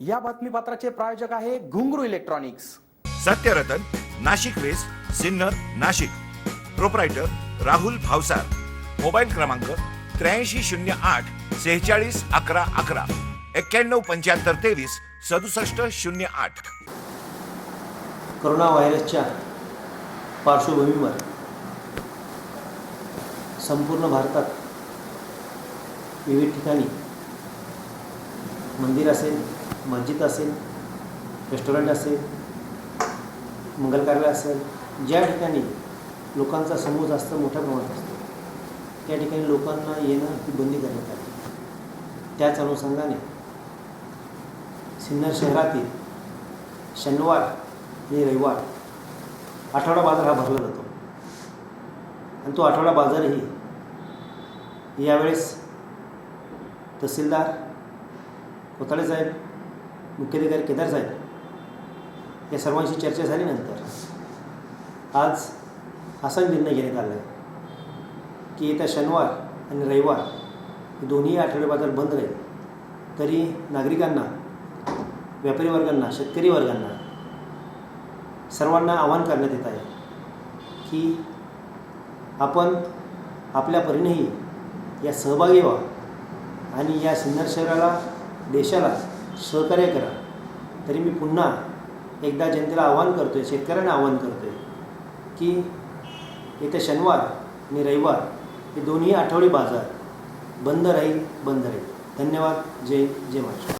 या बातमीपत्राचे प्रायोजक आहे Ghungroo Electronics. Satyaratan Nashik west Sinnar Nashik. Proprietor Rahul Bhavsar. Mobile क्रमांक त्र्याऐंशी शून्य आठ सेहेचाळीस अकरा अकरा. एक्क्याण्णव पंच्याहत्तर तेवीस सदुसष्ट शून्य आठ. करोना व्हायरसच्या पार्श्वभूमीवर संपूर्ण भारतात विविध ठिकाणी मंदिर असेल मस्जिद असेल रेस्टॉरंट असेल मंगल कार्यालय असेल ज्या ठिकाणी लोकांचा समूह जास्त मोठ्या प्रमाणात असतो त्या ठिकाणी लोकांना येणं ही बंदी करण्यात आली. त्याच अनुषंगाने सिन्नर शहरातील शनिवार आणि रविवार आठवडा बाजार हा भरला जातो. आणि तो आठवडा बाजारही यावेळेस तहसीलदार कोताळे साहेब मुख्याधिकारी केदार साहेब. या सर्वांशी चर्चा झाल्यानंतर आज असा निर्णय घेण्यात आला आहे की येत्या शनिवार आणि रविवार दोन्ही आठवडे बाजार बंद राहील. तरी नागरिकांना व्यापारी वर्गांना शेतकरी वर्गांना सर्वांना आवाहन करण्यात येत आहे की आपण आपल्या परीनेही या सहभागी व्हा आणि या सिन्नर शहराला देशाला सहकार्य करा. तरी मी पुन्हा एकदा जनतेला आवाहन करतो आहे शेतकऱ्यांना आवाहन करतो आहे की येत्या शनिवार आणि रविवार हे दोन्ही आठवडी बाजार बंद राहील बंद राहील. धन्यवाद. जय जय महाराष्ट्र.